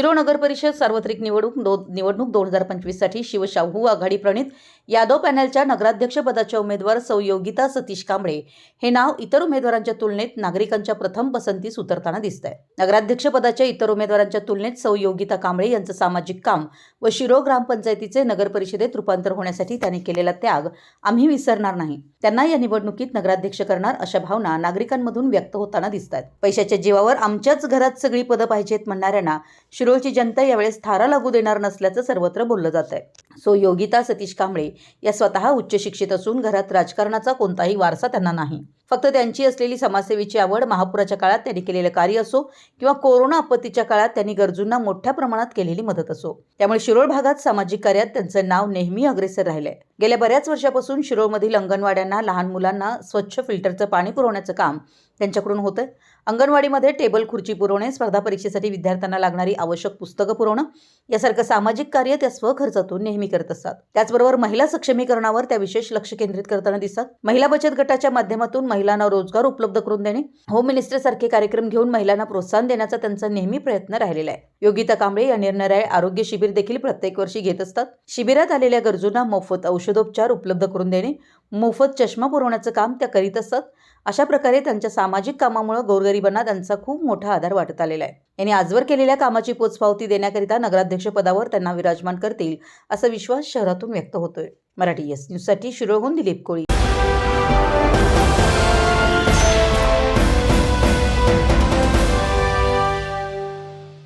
शिरो नगर परिषद सार्वत्रिक निवडणूक दो निवडणूक दोन हजार पंचवीससाठी शिवशाहू आघाडी प्रणित यादव पॅनलच्या नगराध्यक्षपदाच्या उमेदवार सौ योगिता सतीश कांबळे हे नाव इतर उमेदवारांच्या तुलनेत नागरिकांच्या प्रथम पसंतीस उतरताना दिसत आहे नगराध्यक्षपदाच्या इतर उमेदवारांच्या तुलनेत सौ योगिता कांबळे यांचं सामाजिक काम व शिरो ग्रामपंचायतीचे नगर परिषदेत रूपांतर होण्यासाठी त्यांनी केलेला त्याग आम्ही विसरणार नाही. त्यांना या निवडणुकीत नगराध्यक्ष करणार अशा भावना नागरिकांमधून व्यक्त होताना दिसतात पैशाच्या जीवावर आमच्याच घरात सगळी पदं पाहिजेत म्हणणाऱ्यांना शिरो शिरोळची जनता यावेळेस थारा लागू देणार नसल्याचं सर्वत्र बोललं जात आहे सो योगिता सतीश कांबळे या स्वतः उच्च शिक्षित असून घरात राजकारणाचा कोणताही वारसा त्यांना नाही. फक्त त्यांची असलेली समाजसेवेची आवड महापुराच्या काळात त्यांनी केलेलं कार्य असो किंवा कोरोना आपत्तीच्या काळात त्यांनी गरजूंना मोठ्या प्रमाणात केलेली मदत असो. त्यामुळे शिरोळ भागात सामाजिक कार्यात त्यांचं नाव नेहमी अग्रेसर राहिलंय. गेल्या बऱ्याच वर्षापासून शिरोळमधील अंगणवाड्यांना लहान मुलांना स्वच्छ फिल्टरचं पाणी पुरवण्याचं काम त्यांच्याकडून होतंय. अंगणवाडीमध्ये टेबल खुर्ची पुरवणे स्पर्धा परीक्षेसाठी विद्यार्थ्यांना लागणारी आवश्यक पुस्तकं पुरवणं यासारखं सामाजिक कार्य त्या स्वखर्चातून नेहमी करत असतात. त्याचबरोबर महिला सक्षमीकरणावर त्या विशेष लक्ष केंद्रित करताना दिसतात महिला बचत गटाच्या माध्यमातून महिलांना रोजगार उपलब्ध करून देणे होम मिनिस्टर सारखे कार्यक्रम घेऊन महिलांना प्रोत्साहन देण्याचा त्यांचा नेहमी प्रयत्न राहिलेला आहे. योगिता कांबळे या निरनिराळे आरोग्य शिबिर देखील प्रत्येक वर्षी घेत असतात. शिबिरात आलेल्या गरजूंना मोफत औषधोपचार उपलब्ध करून देणे मोफत चष्मा पुरवण्याचं काम त्या करीत असत. अशा प्रकारे त्यांच्या सामाजिक कामामुळे गोरगरिबांना त्यांचा खूप मोठा आधार वाटत आलेला आहे. यांनी आजवर केलेल्या कामाची पोचपावती देण्याकरिता नगराध्यक्षपदावर त्यांना विराजमान करतील असा विश्वास शहरातून व्यक्त होतोय. मराठी एस न्यूजसाठी शिरोहून दिलीप कोळी.